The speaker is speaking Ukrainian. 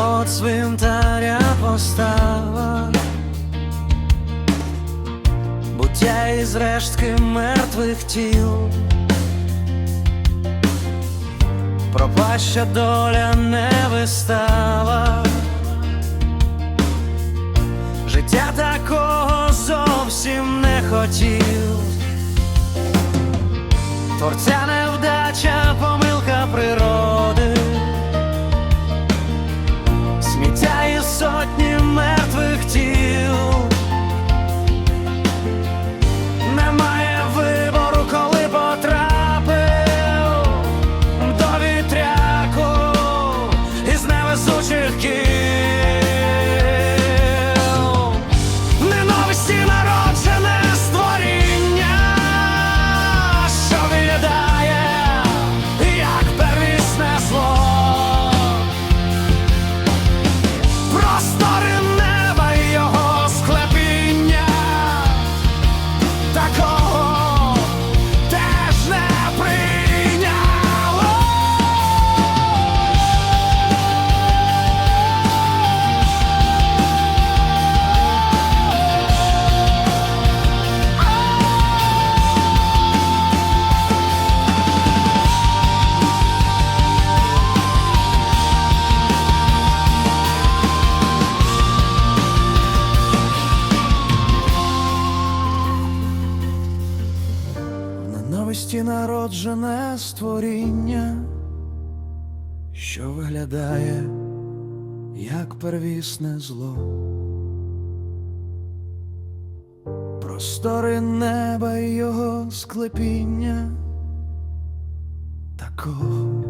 до цвинтаря постава, буття із рештки мертвих тіл, пропаща доля не вистава, життя такого зовсім не хотів, творця не. Ненависті народжене створіння, що виглядає як первісне зло. Простори неба і його склепіння такого